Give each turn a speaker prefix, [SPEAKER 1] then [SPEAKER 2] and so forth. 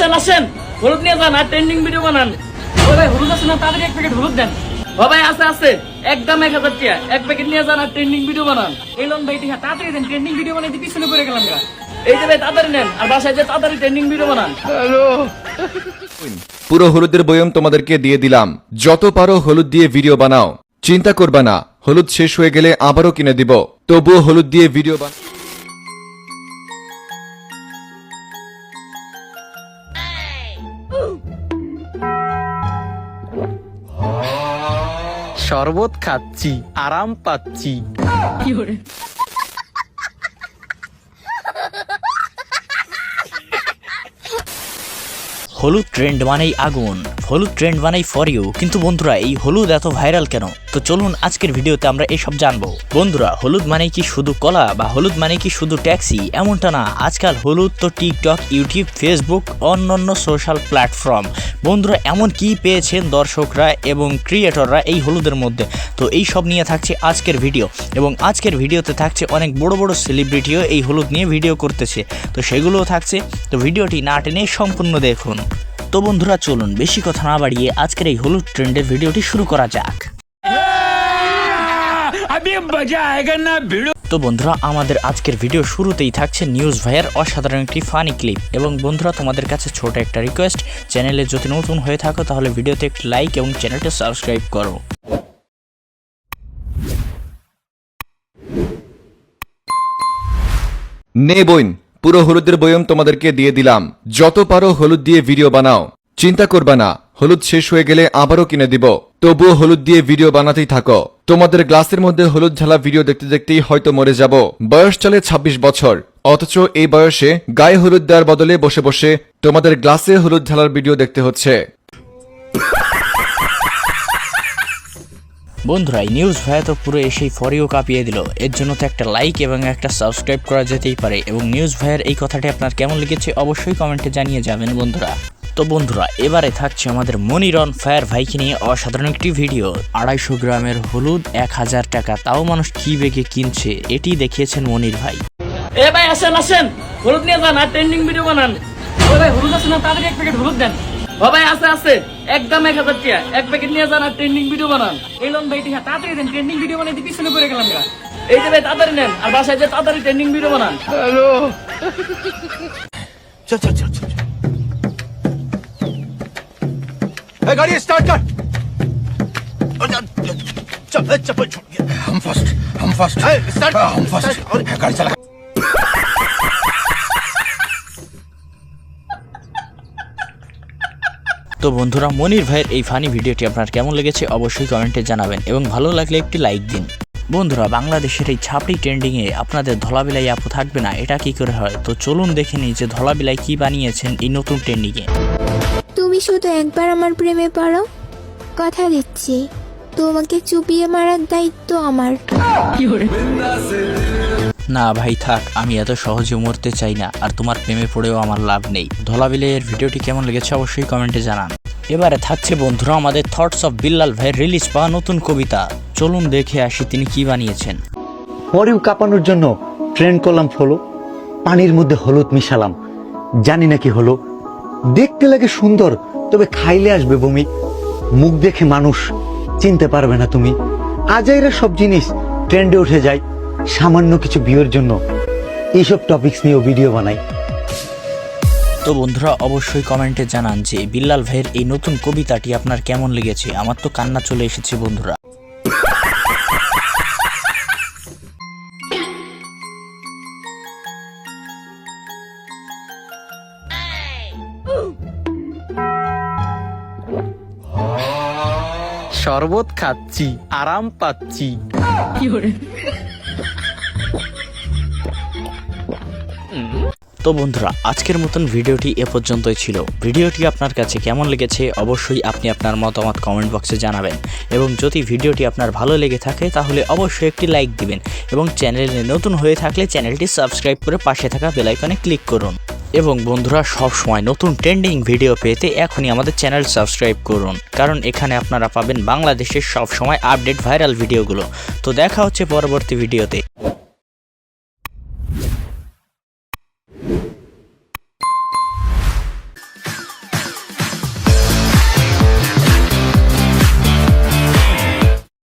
[SPEAKER 1] আসেন আসেন হলুদ নিয়ে যান আর ট্রেন্ডিং ভিডিও বানান। ও ভাই হলুদ আছে না? তাড়াতাড়ি এক প্যাকেট হলুদ দেন। ও ভাই আছে আছে। একদম এক হাজার টিয়া। এক প্যাকেট নিয়ে যান আর ট্রেন্ডিং ভিডিও বানান। এই লোন ভাই টিয়া তাড়াতাড়ি দেন। ট্রেন্ডিং ভিডিও বানাইতে পিছনে পড়ে গেলাম গা। এই যে ভাই তাড়াতাড়ি নেন। আর বাসায় যে তাড়াতাড়ি ট্রেন্ডিং ভিডিও বানান। হ্যালো।
[SPEAKER 2] পুরো হলুদের বয়ম তোমাদেরকে দিয়ে দিলাম। যত পারো হলুদ দিয়ে ভিডিও বানাও। চিন্তা করবা না হলুদ শেষ হয়ে গেলে আবারও কিনে দিব। তবুও হলুদ দিয়ে ভিডিও বানা
[SPEAKER 3] শরবত খাচ্ছি আরাম পাচ্ছি।
[SPEAKER 4] হলুদ ট্রেন্ড মানেই আগুন। হলুদ ট্রেন্ড বানাই ফর ইউ কিন্তু বন্ধুরা, এই হলুদ এত ভাইরাল কেন? তো চলুন আজকের ভিডিওতে আমরা এসব জানব। বন্ধুরা, হলুদ মানে কি শুধু কলা বা হলুদ মানে কি শুধু ট্যাক্সি এমনটা না। আজকাল হলুদ তো টিকটক ইউটিউব ফেসবুক অন্যান্য সোশ্যাল প্ল্যাটফর্ম বন্ধুরা, এমন কি পেয়েছেন দর্শকরা এবং ক্রিয়েটররা এই হলুদের মধ্যে? তো এই সব নিয়ে থাকছে আজকের ভিডিও এবং আজকের ভিডিওতে থাকছে অনেক বড় বড় সেলিব্রিটিও এই হলুদ নিয়ে ভিডিও করতেছে। তো সেগুলোও থাকছে। তো ভিডিওটি না টেনে সম্পূর্ণ দেখুন। তো বন্ধুরা, চলুন বেশি কথা না বাড়িয়ে আজকের এই হলুদ ট্রেন্ডের ভিডিওটি শুরু করা যাক। তো বন্ধুরা, আমাদের আজকের ভিডিও শুরুতেই থাকছে নিউজ ভাইয়ের অসাধারণ একটি ফানি ক্লিপ। এবং বন্ধুরা, তোমাদের কাছে ছোট একটা রিকোয়েস্ট চ্যানেলে যদি নতুন হয়ে থাকো, তাহলে ভিডিওতে একটি লাইক এবং চ্যানেলটা সাবস্ক্রাইব করো।
[SPEAKER 2] নে বইন পুরো হলুদের বয়ম তোমাদেরকে দিয়ে দিলাম। যত পারো হলুদ দিয়ে ভিডিও বানাও। চিন্তা করবা না, হলুদ শেষ হয়ে গেলে আবারও কিনে দিব। তবুও হলুদ দিয়ে ভিডিও বানাতেই থাকো। তোমাদের গ্লাসের মধ্যে হলুদ ঝালা ভিডিও দেখতে দেখতেই হয়তো মরে যাব। বয়স চলে ২৬ বছর। অথচ এই বয়সে গায়ে হলুদ দেওয়ার বদলে বসে বসে তোমাদের গ্লাসে হলুদ ঝালার ভিডিও দেখতে হচ্ছে।
[SPEAKER 4] বন্ধুরা, এই নিউজ ভাইয়া তো পুরো এসেই ফরিও কাঁপিয়ে দিল। এর জন্য তো একটা লাইক এবং একটা সাবস্ক্রাইব করা যেতেই পারে। এবং নিউজ ভাইয়ের এই কথাটি আপনার কেমন লেগেছে অবশ্যই কমেন্টে জানিয়ে যাবেন বন্ধুরা। তো বন্ধুরা, এবারে থাকছে আমাদের মনিরন ফায়ার ভাইকে নিয়ে অসাধারণ একটি ভিডিও আড়াইশো গ্রামের হলুদ, এক হাজার টাকা। তাও মানুষ কি বেগে কিনছে, এটি দেখিয়েছেন মনির ভাই।
[SPEAKER 1] এ ভাই, আসেন আসেন। হলুদ নিয়ে যান, আর ট্রেন্ডিং ভিডিও বানান। ও ভাই, হলুদ আছে না? এক প্যাকেট হলুদ দেন। ভাই আছে আছে একদম এক হাজার টিয়া এক প্যাকেট নিয়ে যান আর ট্রেন্ডিং ভিডিও বানান এই লোন ভাই টিয়া তাড়াতাড়ি দেন ট্রেন্ডিং ভিডিও বানাইতে পিছনে পড়ে গেলাম গা। এই যে ভাই তাড়াতাড়ি নেন আর বাসায় যে তাড়াতাড়ি ট্রেন্ডিং ভিডিও বানান
[SPEAKER 5] चल चल चल चल ए, गाड़ी स्टार्ट कर चल ए, चप्पल छोड़ हम फर्स्ट हम फर्स्ट स्टार्ट हम फर्स्ट गाड़ी चला
[SPEAKER 4] তো বন্ধুরা মনির ভাইয়ের এই ফানি ভিডিওটি আপনার কেমন লেগেছে অবশ্যই কমেন্টে জানাবেন এবং ভালো লাগলে একটি লাইক দিন। বন্ধুরা বাংলাদেশের এই ছাপড়ি ট্রেন্ডিংয়ে আপনাদের ধলাবিলাই আপু থাকবে না এটা কি করে হয়? তো চলুন দেখে নিই যে ধলাবিলাই কি বানিয়েছেন এই নতুন ট্রেন্ডিংয়ে
[SPEAKER 6] তুমি শুধু একবার আমার প্রেমে পড়ো কথা দিচ্ছি। তোমাকে চুপিয়ে মারার দায়িত্ব আমার।
[SPEAKER 4] না ভাই, থাক, আমি এত সহজে মরতে চাই না, আর তোমার প্রেমে পড়েও আমার লাভ নেই। ধলাবিলের ভিডিওটি কেমন লেগেছে অবশ্যই কমেন্টে জানান। এবারে থাকছে বন্ধুরা আমাদের থটস অফ বিল্লাল ভাইয়ের রিলিজ পাওয়া নতুন কবিতা। চলুন দেখে আসি তিনি কি বানিয়েছেন।
[SPEAKER 7] পরেও কাঁপানোর জন্য ট্রেন করলাম ফলো, পানির মধ্যে হলুদ মিশালাম। জানি না কি হলো। দেখতে লাগে সুন্দর, তবে খাইলে আসবে বমি। মুখ দেখে মানুষ চিনতে পারবে না তুমি। আজাইরা সব জিনিস ট্রেন্ডে উঠে যায়। সামান্য কিছু বিয়ের জন্য এইসব টপিকস নিয়েও ভিডিও বানাই।
[SPEAKER 4] তো বন্ধুরা অবশ্যই কমেন্টে জানান যে বিল্লাল ভাইয়ের এই নতুন কবিতাটি আপনার কেমন লেগেছে? আমার তো কান্না চলে এসেছে বন্ধুরা।
[SPEAKER 3] শরবত খাচ্ছি আরাম পাচ্ছি।
[SPEAKER 4] তো বন্ধুরা, আজকের মতন ভিডিওটি এ পর্যন্তই ছিল। ভিডিওটি আপনার কাছে কেমন লেগেছে অবশ্যই আপনি আপনার মতামত কমেন্ট বক্সে জানাবেন। এবং যদি ভিডিওটি আপনার ভালো লেগে থাকে, তাহলে অবশ্যই একটি লাইক দিবেন এবং চ্যানেলে নতুন হয়ে থাকলে চ্যানেলটি সাবস্ক্রাইব করে পাশে থাকা বেলাইকনে ক্লিক করুন। এবং বন্ধুরা সব সময় নতুন ট্রেন্ডিং ভিডিও পেতে এখনই আমাদের চ্যানেল সাবস্ক্রাইব করুন। কারণ এখানে আপনারা পাবেন বাংলাদেশের সব সময় আপডেট ভাইরাল ভিডিওগুলো তো দেখা হচ্ছে পরবর্তী ভিডিওতে